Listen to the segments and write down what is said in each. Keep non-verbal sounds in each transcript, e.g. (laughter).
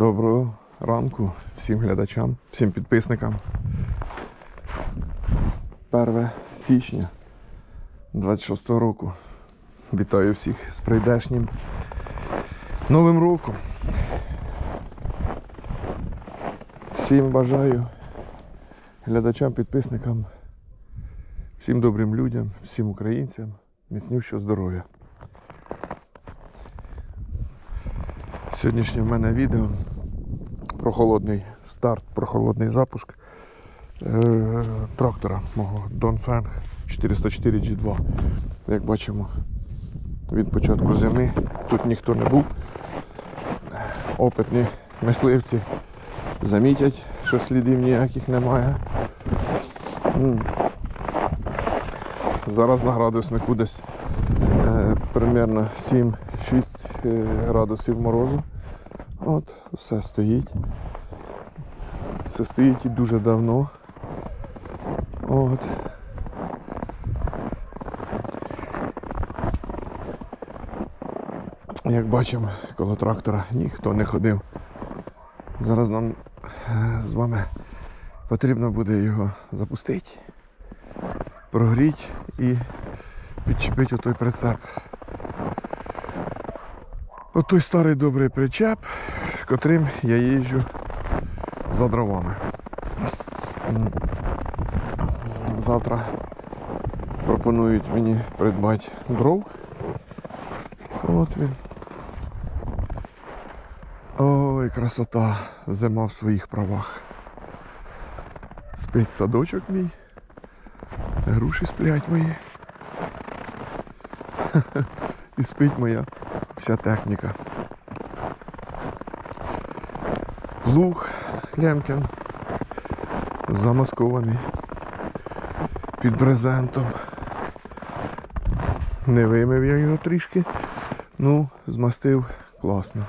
Доброго ранку всім глядачам, всім підписникам. 1 січня 26 року. Вітаю всіх з прийдешнім Новим роком. Всім бажаю глядачам, підписникам, всім добрим людям, всім українцям, міцнющого здоров'я. Сьогоднішнє в мене відео про холодний старт, про холодний запуск е, трактора мого Dongfeng 404 G2. Як бачимо, від початку зими тут ніхто не був. Опитні мисливці замітять, що слідів ніяких немає. Зараз на градуснику десь е, примерно 7-6 е, градусів морозу. От, все стоїть. Це стоїть і дуже давно. От. Як бачимо, коло трактора ніхто не ходив. Зараз нам е, з вами потрібно буде його запустити, прогріти і підчепити отой прицеп. От той старий добрий причеп, котрим я їжджу за дровами. Завтра пропонують мені придбати дров. От він. Ой, красота, зима в своїх правах. Спить садочок мій. Груші сплять мої. (laughs) І спить моя вся техніка. Луг Лемкін замаскований під брезентом. Не вимив я його трішки, ну, змастив класно.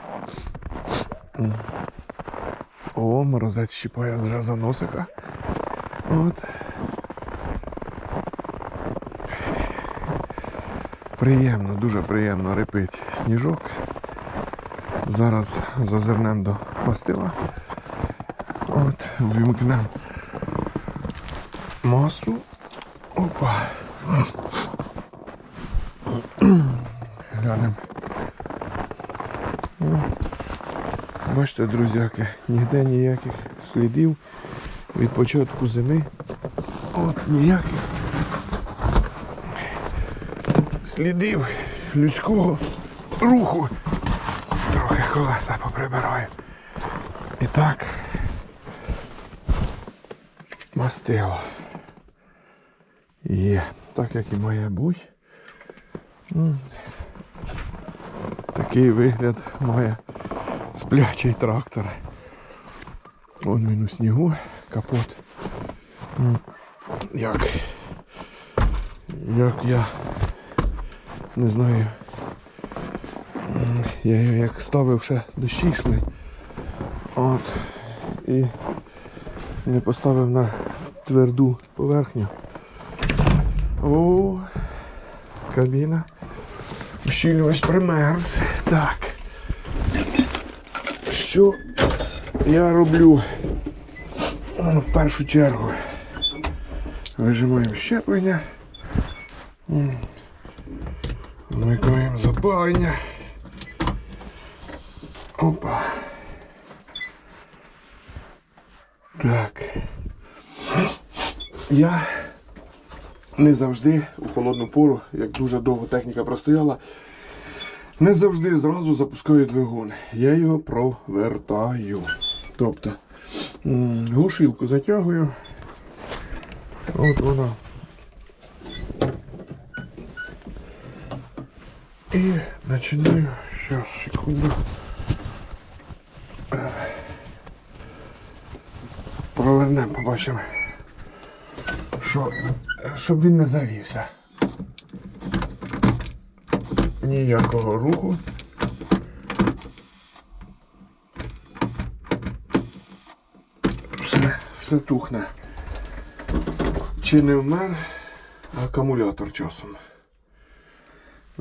О, морозець щіпає вже носика. От. Приємно, дуже приємно репить сніжок. Зараз зазирнемо до мастила. От, вимкнемо масу. Опа. Глянемо. О, Бачите, друзяки, ніде ніяких слідів від початку зими. От ніяких слідів людського руху. Трохи колеса поприбираю. І так. Мастило. Є. Так як і має бути. Такий вигляд має сплячий трактор. Вон він у снігу, капот. Як? Як я не знаю. Я його як ставив ще дощі йшли. От. І не поставив на тверду поверхню. О, кабіна. Ущільнювач примерз. Так. Що я роблю? В першу чергу вижимаємо щеплення. Вмикаємо запалення. Опа. Так. Я не завжди у холодну пору, як дуже довго техніка простояла, не завжди зразу запускаю двигун. Я його провертаю. Тобто глушилку затягую. От вона. І починаю. Зараз, секунду. Провернемо, побачимо. Що, щоб він не завівся. Ніякого руху. Все, все тухне. Чи не вмер акумулятор часом.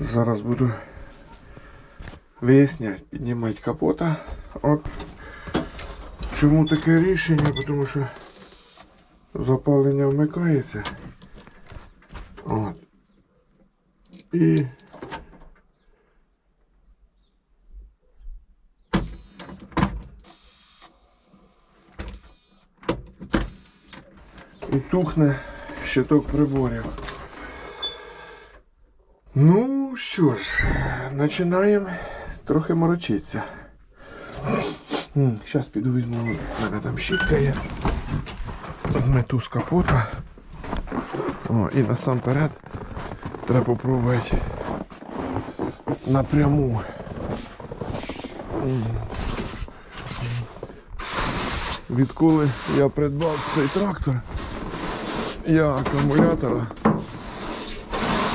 Зараз буду виясняти, піднімати капота. От. Чому таке рішення? Тому що запалення вмикається. От. І і тухне щиток приборів. Ну що ж, починаємо трохи морочитися. Зараз піду візьму, у мене там щітка є. Змету з капота. О, і насамперед треба попробувати напряму. Відколи я придбав цей трактор, я акумулятора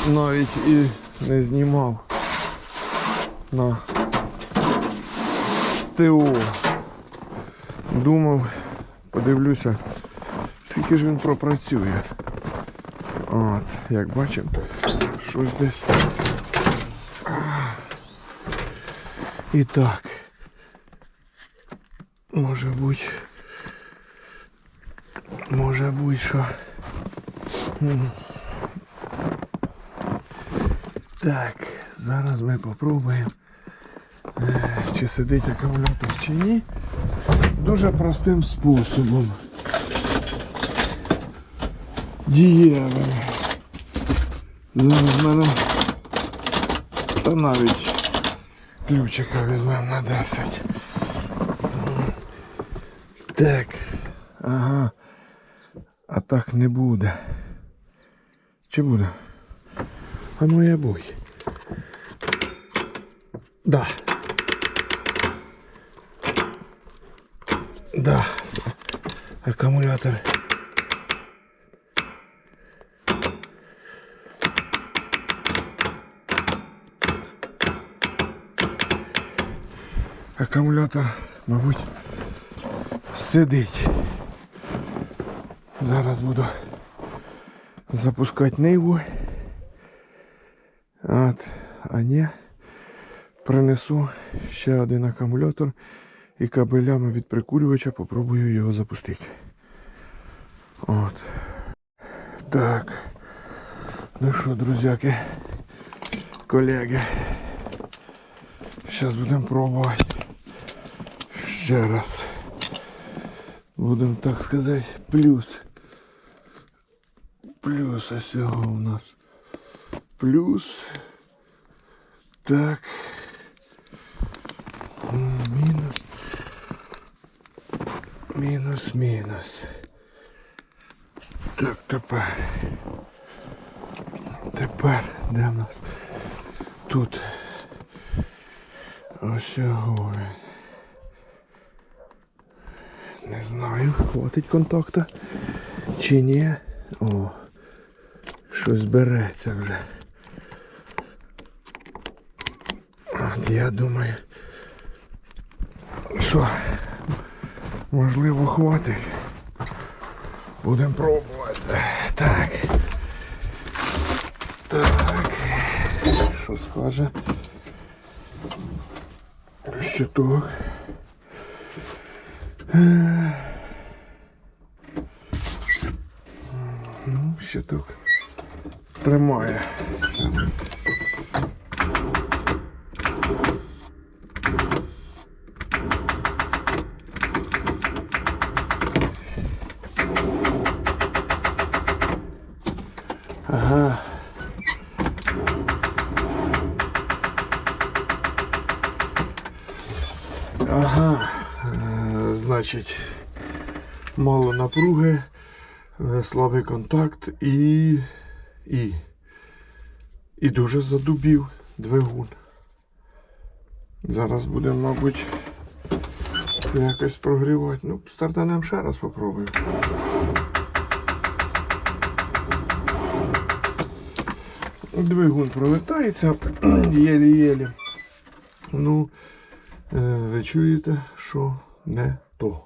навіть і не знімав на ТО. Думав, подивлюся, скільки ж він пропрацює. От, як бачимо, щось десь. І так. Може бути. Може бути, що. Так, зараз ми попробуємо, е, чи сидить акумулятор чи ні. Дуже простим способом. Дієвим. Зараз в мене та навіть ключика візьмемо на 10. Так. Ага. А так не буде. Чи буде? А моя бой. Да. Да. Аккумулятор. Акумулятор, мабуть, сидить. Зараз буду запускати ниву. От, а ні, принесу ще один акумулятор і кабелями від прикурювача попробую його запустити. От. Так. Ну що, друзяки, колеги. Зараз будемо пробувати. Ще раз. Будемо так сказати, плюс. Плюс ось у нас. Плюс. Так. Мінус. Мінус, мінус. Так, тепер. Тепер де в нас? Тут. Ось його. Не знаю, хватить контакта чи ні. О, щось береться вже. От я думаю, що можливо хватить. Будемо пробувати. Так. Так. Що скаже? Щиток. Ну, щиток тримає. Ага. Е, Значить, мало напруги, е, слабий контакт і. і. І дуже задубів двигун. Зараз будемо, мабуть, якось прогрівати. Ну, стартанем ще раз попробую. Двигун провертається (clears throat) єлі-єлі. Ну, ви чуєте, що не то.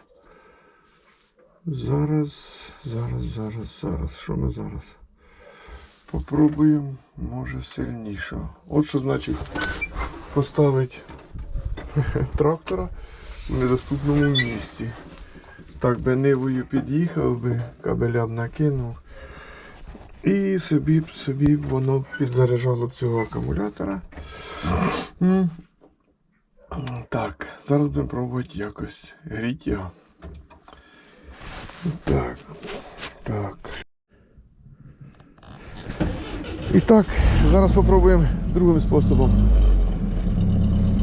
Зараз, зараз, зараз, зараз. Що ми зараз? Попробуємо, може, сильнішого. От що значить поставити (laughs) трактора в недоступному місці. Так би нивою під'їхав би, кабелям накинув. І собі б собі б воно підзаряджало б цього акумулятора. Так, зараз будемо пробувати якось гріти його. Так. Так. І так, зараз спробуємо другим способом.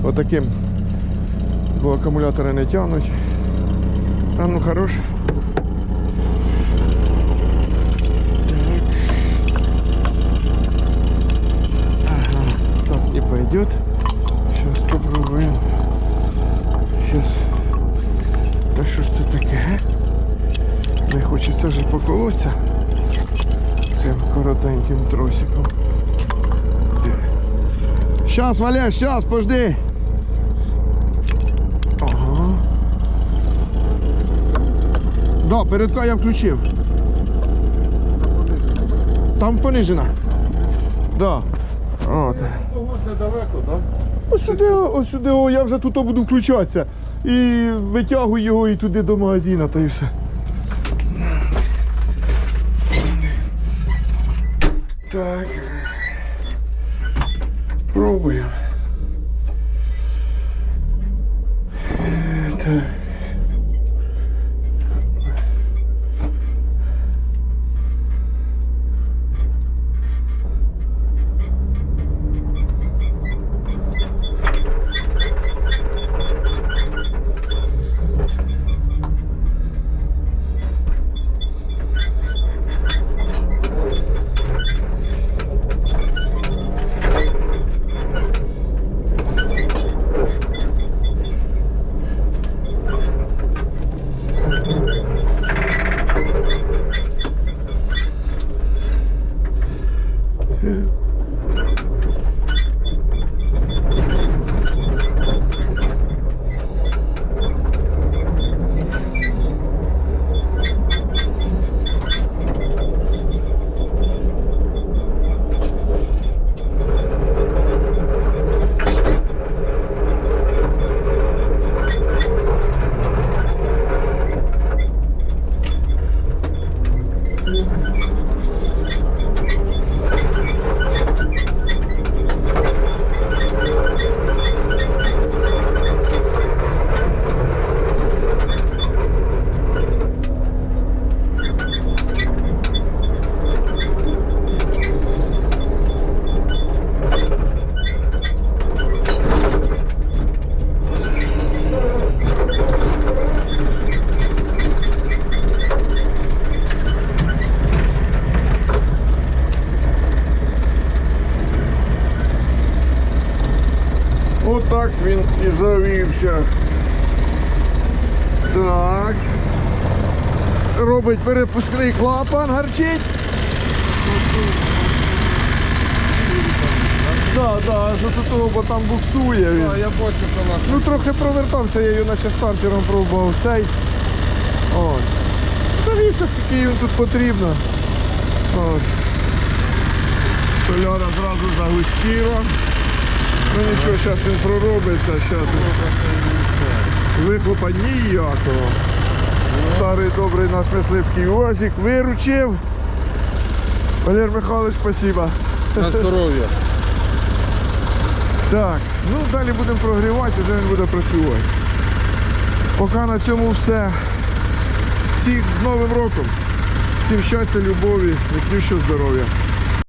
Отаким. Бо акумулятори не тягнуть. А ну хорош. Ага, так не пойдет. Сейчас попробуем. Сейчас. Да що ж це таке? ге? Не хочеться ж поколоться цим коротеньким тросиком. Сейчас, Валя, сейчас, пожди. Ага. Да, передка я включив. Там понижена. Да. От. Ж недалеко, так? Ось сюди, ось сюди, о, я вже тут буду включатися. І витягую його і туди до магазину, та і все. Так. Так. Робить перепускний клапан, гарчить. Так, так, що тут того, бо там буксує він. Я бачу, що нас Ну трохи провертався, я його наче стартером пробував цей. От. Завівся, скільки їм тут потрібно. От. Соляра зразу загустіла. Ну нічого, зараз він проробиться, зараз вихлопа ніякого. Старий добрий наш мисливський УАЗик виручив. Валер Михайлович, спасибо. на здоров'я. (laughs) Так, ну далі будемо прогрівати, вже він буде працювати. Поки на цьому все. Всіх з Новим роком. Всім щастя, любові, міцнішого здоров'я.